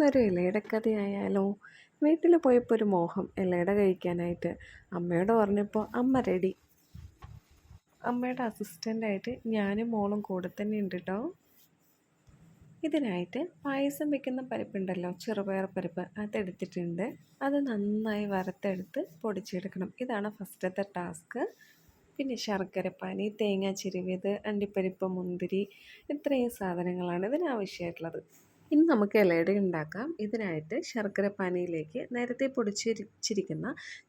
ഇന്നൊരു ഇലയുടെ കഥയായാലോ വീട്ടിൽ പോയപ്പോൾ ഒരു മോഹം ഇലയുടെ കഴിക്കാനായിട്ട് അമ്മയോട് പറഞ്ഞപ്പോൾ അമ്മ റെഡി അമ്മയുടെ അസിസ്റ്റന്റായിട്ട് ഞാനും മോളും കൂടെ തന്നെ ഉണ്ട് കേട്ടോ ഇതിനായിട്ട് പായസം വെക്കുന്ന പരിപ്പുണ്ടല്ലോ ചെറുപയർ പരിപ്പ് അതെടുത്തിട്ടുണ്ട്. അത് നന്നായി വറുത്തെടുത്ത് പൊടിച്ചെടുക്കണം. ഇതാണ് ഫസ്റ്റത്തെ ടാസ്ക്. പിന്നെ ശർക്കരപ്പാനി തേങ്ങ ചിരുവിയത് അണ്ടിപ്പരിപ്പ് മുന്തിരി ഇത്രയും സാധനങ്ങളാണ് ഇതിനാവശ്യമായിട്ടുള്ളത്. ഇനി നമുക്ക് ഇലയുടെ ഉണ്ടാക്കാം. ഇതിനായിട്ട് ശർക്കര പാനിയിലേക്ക് നേരത്തെ പൊടിച്ചിരിച്ചിരിക്കുന്ന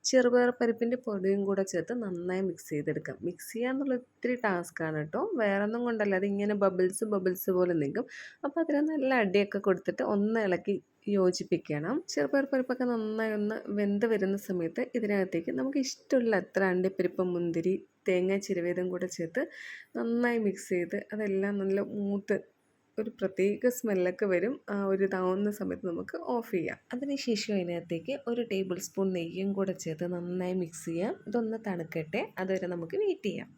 ചെറുപയർ പരിപ്പിന്റെ പൊടിയും കൂടെ ചേർത്ത് നന്നായി മിക്സ് ചെയ്തെടുക്കാം. മിക്സ് ചെയ്യാന്നുള്ള ഒത്തിരി ടാസ്ക്കാണ് കേട്ടോ. വേറെ ഒന്നും കൊണ്ടല്ല ഇങ്ങനെ ബബിൾസ് ബബിൾസ് പോലെ നിൽക്കും അപ്പോൾ അതിന് നല്ല അടിയൊക്കെ കൊടുത്തിട്ട് ഒന്ന് ഇളക്കി യോജിപ്പിക്കണം. ചെറുപയർ പരിപ്പൊക്കെ നന്നായി ഒന്ന് വെന്ത് വരുന്ന സമയത്ത് ഇതിനകത്തേക്ക് നമുക്ക് ഇഷ്ടമുള്ള അത്ര അണ്ടിപ്പരിപ്പ് മുന്തിരി തേങ്ങ ചിരുവേദം കൂടെ ചേർത്ത് നന്നായി മിക്സ് ചെയ്ത് അതെല്ലാം നല്ല മൂത്ത് ഒരു പ്രത്യേക സ്മെല്ലൊക്കെ വരും. ആ ഒരു ഇതാവുന്ന സമയത്ത് നമുക്ക് ഓഫ് ചെയ്യാം. അതിനുശേഷം അതിനകത്തേക്ക് ഒരു ടേബിൾ സ്പൂൺ നെയ്യും കൂടെ ചേർത്ത് നന്നായി മിക്സ് ചെയ്യാം. ഇതൊന്ന് തണുക്കട്ടെ. അതുവരെ നമുക്ക് വെയിറ്റ് ചെയ്യാം.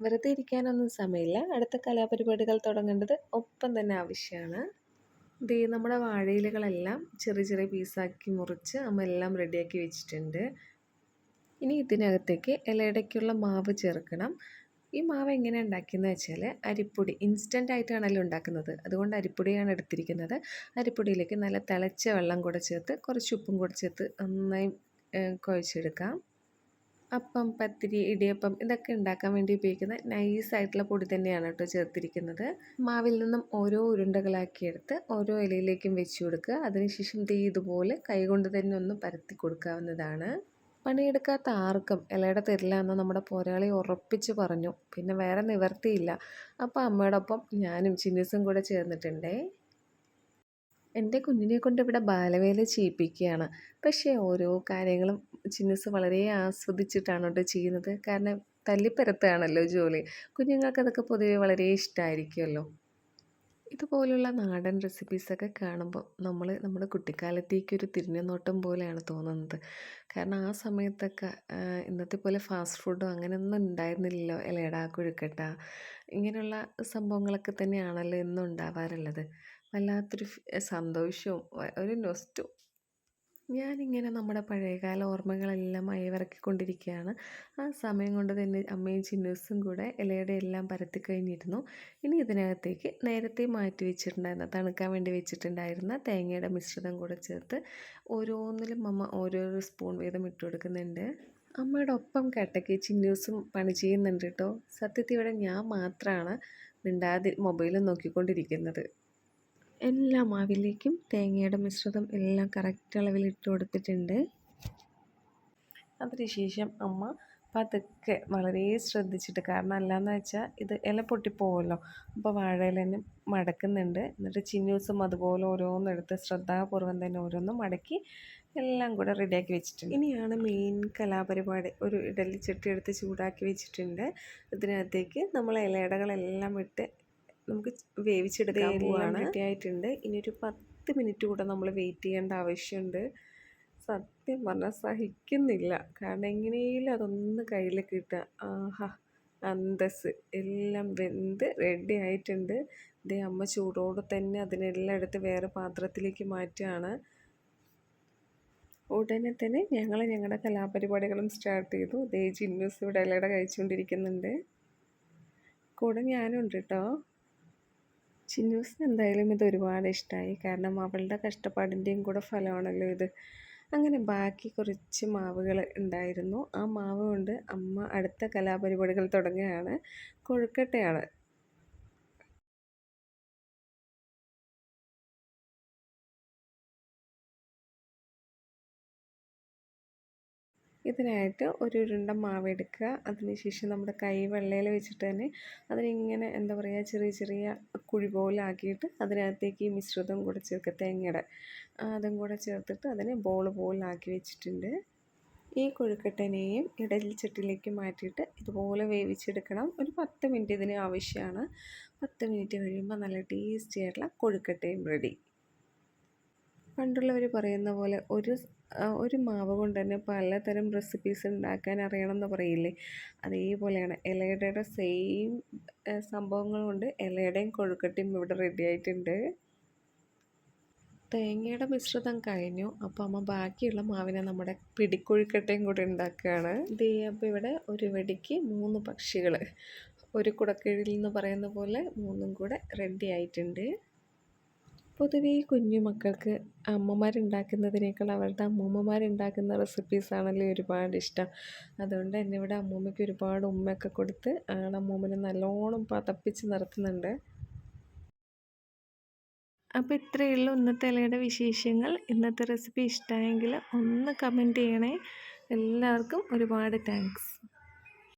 വെറുതെ ഇരിക്കാനൊന്നും സമയമില്ല. അടുത്ത കലാപരിപാടികൾ തുടങ്ങേണ്ടത് ഒപ്പം തന്നെ ആവശ്യമാണ്. ദേ നമ്മുടെ വാഴയിലകളെല്ലാം ചെറിയ ചെറിയ പീസാക്കി മുറിച്ച് അമ്മ എല്ലാം റെഡിയാക്കി വെച്ചിട്ടുണ്ട്. ഇനി ഇതിനകത്തേക്ക് ഇലയിടയ്ക്കുള്ള മാവ് ചേർക്കണം. ഈ മാവ് എങ്ങനെ ഉണ്ടാക്കിയെന്ന് വെച്ചാൽ അരിപ്പൊടി ഇൻസ്റ്റന്റ് ആയിട്ടാണല്ലോ ഉണ്ടാക്കുന്നത്. അതുകൊണ്ട് അരിപ്പൊടിയാണ് എടുത്തിരിക്കുന്നത്. അരിപ്പൊടിയിലേക്ക് നല്ല തിളച്ച വെള്ളം കൂടെ ചേർത്ത് കുറച്ച് ഉപ്പും കൂടെ ചേർത്ത് നന്നായി കുഴച്ചെടുക്കാം. അപ്പം പത്തിരി ഇടിയപ്പം ഇതൊക്കെ ഉണ്ടാക്കാൻ വേണ്ടി ഉപയോഗിക്കുന്ന നൈസായിട്ടുള്ള പൊടി തന്നെയാണ് കേട്ടോ ചേർത്തിരിക്കുന്നത്. മാവിൽ നിന്നും ഓരോ ഉരുണ്ടകളാക്കി എടുത്ത് ഓരോ ഇലയിലേക്കും വെച്ച് കൊടുക്കുക. അതിനുശേഷം തീ ഇതുപോലെ കൈകൊണ്ട് തന്നെ ഒന്ന് പരത്തി കൊടുക്കാവുന്നതാണ്. പണിയെടുക്കാത്ത ആർക്കും ഇലയുടെ തരില്ല എന്ന് നമ്മുടെ പോരാളി ഉറപ്പിച്ച് പറഞ്ഞു. പിന്നെ വേറെ നിവർത്തിയില്ല അപ്പോൾ അമ്മയോടൊപ്പം ഞാനും ചിന്നീസും കൂടെ ചേർന്നിട്ടുണ്ടേ. എന്റെ കുഞ്ഞിനെ കൊണ്ട് ഇവിടെ ബാലവേല ചെയ്യിപ്പിക്കുകയാണ്. പക്ഷേ ഓരോ കാര്യങ്ങളും ചിന്നിസ് വളരെ ആസ്വദിച്ചിട്ടാണ് കേട്ടോ ചെയ്യുന്നത്. കാരണം തല്ലിപ്പരത്താണല്ലോ ജോലി. കുഞ്ഞുങ്ങൾക്ക് അതൊക്കെ പൊതുവെ വളരെ ഇഷ്ടമായിരിക്കുമല്ലോ ഇതുപോലുള്ള നാടൻ റെസിപ്പീസൊക്കെ കാണുമ്പോൾ നമ്മൾ നമ്മുടെ കുട്ടിക്കാലത്തേക്കൊരു തിരിഞ്ഞ നോട്ടം പോലെയാണ് തോന്നുന്നത്. കാരണം ആ സമയത്തൊക്കെ ഇന്നത്തെ പോലെ ഫാസ്റ്റ് ഫുഡോ അങ്ങനെയൊന്നും ഉണ്ടായിരുന്നില്ലല്ലോ. ഇലയട കുഴുക്കട്ട ഇങ്ങനെയുള്ള സംഭവങ്ങളൊക്കെ തന്നെയാണല്ലോ ഇന്നും ഉണ്ടാവാറുള്ളത്. വല്ലാത്തൊരു സന്തോഷവും ഒരു നൊസ്റ്റും ഞാനിങ്ങനെ നമ്മുടെ പഴയകാല ഓർമ്മകളെല്ലാം അയവിറക്കിക്കൊണ്ടിരിക്കുകയാണ് ആ സമയം കൊണ്ട് തന്നെ അമ്മയും ചിന്നൂസും കൂടെ ഇലയുടെ എല്ലാം പരത്തി കഴിഞ്ഞിരുന്നു. ഇനി ഇതിനകത്തേക്ക് നേരത്തെ മാറ്റി വെച്ചിട്ടുണ്ടായിരുന്ന തണുക്കാൻ വേണ്ടി വെച്ചിട്ടുണ്ടായിരുന്ന തേങ്ങയുടെ മിശ്രിതം കൂടെ ചേർത്ത് ഓരോന്നിലും അമ്മ ഓരോരോ സ്പൂൺ വീതം ഇട്ട് കൊടുക്കുന്നുണ്ട്. അമ്മയുടെ ഒപ്പം കേട്ടയ്ക്ക് ചിന്നൂസും പണി ചെയ്യുന്നുണ്ട് കേട്ടോ. സത്യത്തിൽ ഇവിടെ ഞാൻ മാത്രമാണ് മിണ്ടാതി മൊബൈലും നോക്കിക്കൊണ്ടിരിക്കുന്നത്. എല്ലാ മാവിലേക്കും തേങ്ങയുടെ മിശ്രിതം എല്ലാം കറക്റ്റ് അളവിൽ ഇട്ട് കൊടുത്തിട്ടുണ്ട്. അതിനുശേഷം അമ്മ പതുക്കെ വളരെ ശ്രദ്ധിച്ചിട്ട് കാരണം അല്ലാന്ന് വെച്ചാൽ ഇത് ഇല പൊട്ടിപ്പോവല്ലോ. അപ്പോൾ വാഴയിൽ തന്നെ മടക്കുന്നുണ്ട്. എന്നിട്ട് ചിന്നൂസും അതുപോലെ ഓരോന്നെടുത്ത് ശ്രദ്ധാപൂർവം തന്നെ ഓരോന്നും മടക്കി എല്ലാം കൂടെ റെഡിയാക്കി വെച്ചിട്ടുണ്ട്. ഇനിയാണ് മെയിൻ കലാപരിപാടി. ഒരു ഇഡലി ചട്ടി എടുത്ത് ചൂടാക്കി വെച്ചിട്ടുണ്ട്. ഇതിനകത്തേക്ക് നമ്മൾ ഇലയിടകളെല്ലാം ഇട്ട് നമുക്ക് വേവിച്ചെടുക്കാൻ പോവാണ്. റെഡി ആയിട്ടുണ്ട് ഇനി ഒരു പത്ത് മിനിറ്റ് കൂടെ നമ്മൾ വെയിറ്റ് ചെയ്യേണ്ട ആവശ്യമുണ്ട്. സത്യം പറഞ്ഞാൽ സഹിക്കുന്നില്ല. കാരണം എങ്ങനെയും അതൊന്ന് കയ്യിൽ കിട്ടുക ആഹാ അന്തസ് എല്ലാം വെന്ത് റെഡി ആയിട്ടുണ്ട്. ഇതേ അമ്മ ചൂടോടെ തന്നെ അതിനെല്ലാം എടുത്ത് വേറെ പാത്രത്തിലേക്ക് മാറ്റുകയാണ്. ഉടനെ തന്നെ ഞങ്ങൾ ഞങ്ങളുടെ കലാപരിപാടികളും സ്റ്റാർട്ട് ചെയ്തു. ദേ ജിന്നൂസ് ഇവിടെ ഇലയുടെ കഴിച്ചുകൊണ്ടിരിക്കുന്നുണ്ട് കൂടെ ഞാനുണ്ട് കേട്ടോ ചിന്നൂസിന് എന്തായാലും ഇത് ഒരുപാട് ഇഷ്ടമായി കാരണം അവളുടെ കഷ്ടപ്പാടിന്റെയും കൂടെ ഫലമാണല്ലോ ഇത്. അങ്ങനെ ബാക്കി കുറച്ച് മാവുകൾ ഉണ്ടായിരുന്നു. ആ മാവ് കൊണ്ട് അമ്മ അടുത്ത കലാപരിപാടികൾ തുടങ്ങുകയാണ്. കൊഴുക്കട്ടയാണ്. ഇതിനായിട്ട് ഒരു ഉരുണ്ട മാവ് എടുക്കുക. അതിനുശേഷം നമ്മുടെ കൈ വെള്ളയിൽ വെച്ചിട്ട് തന്നെ അതിനിങ്ങനെ എന്താ പറയുക ചെറിയ ചെറിയ കുഴി പോലാക്കിയിട്ട് അതിനകത്തേക്ക് ഈ മിശ്രിതം കൂടെ ചേർക്കുക. തേങ്ങയുടെ അതും കൂടെ ചേർത്തിട്ട് അതിനെ ബോൾ പോലാക്കി വെച്ചിട്ടുണ്ട്. ഈ കൊഴുക്കട്ടനെയും ഇടലി ചട്ടിയിലേക്ക് മാറ്റിയിട്ട് ഇതുപോലെ വേവിച്ചെടുക്കണം. ഒരു പത്ത് മിനിറ്റ് ഇതിന് ആവശ്യമാണ്. പത്ത് മിനിറ്റ് കഴിയുമ്പോൾ നല്ല ടേസ്റ്റി ആയിട്ടുള്ള കൊഴുക്കട്ടയും റെഡി. പണ്ടുള്ളവർ പറയുന്ന പോലെ ഒരു ഒരു മാവ് കൊണ്ട് തന്നെ പലതരം റെസിപ്പീസ് ഉണ്ടാക്കാൻ അറിയണം എന്ന് പറയില്ലേ? അതേപോലെയാണ് ഇലയുടെ സെയിം സംഭവങ്ങൾ കൊണ്ട് ഇലയുടെയും കൊഴുക്കട്ടയും ഇവിടെ റെഡി ആയിട്ടുണ്ട്. തേങ്ങയുടെ മിശ്രിതം കഴിഞ്ഞു. അപ്പോൾ അമ്മ ബാക്കിയുള്ള മാവിനെ നമ്മുടെ പിടിക്കൊഴുക്കട്ടയും കൂടി ഉണ്ടാക്കുകയാണ്. ദേ അപ്പോൾ ഇവിടെ ഒരു വെടിക്ക് മൂന്ന് പക്ഷികൾ ഒരു കുടക്കീഴിൽ എന്ന് പറയുന്ന പോലെ മൂന്നും കൂടെ റെഡി ആയിട്ടുണ്ട്. പൊതുവേ ഈ കുഞ്ഞു മക്കൾക്ക് അമ്മമാരുണ്ടാക്കുന്നതിനേക്കാൾ അവരുടെ അമ്മൂമ്മമാരുണ്ടാക്കുന്ന റെസിപ്പീസാണല്ലേ ഒരുപാട് ഇഷ്ടം. അതുകൊണ്ട് തന്നെ ഇവിടെ അമ്മൂമ്മയ്ക്ക് ഒരുപാട് ഉമ്മയൊക്കെ കൊടുത്ത് ആളമ്മൂമ്മനെ നല്ലോണം പതപ്പിച്ച് നിർത്തുന്നുണ്ട് അപ്പോൾ ഇത്രയേ ഉള്ളൂ ഇന്നത്തെ ഇലയുടെ വിശേഷങ്ങൾ. ഇന്നത്തെ റെസിപ്പി ഇഷ്ടമായെങ്കിൽ ഒന്ന് കമന്റ് ചെയ്യണേ. എല്ലാവർക്കും ഒരുപാട് താങ്ക്സ്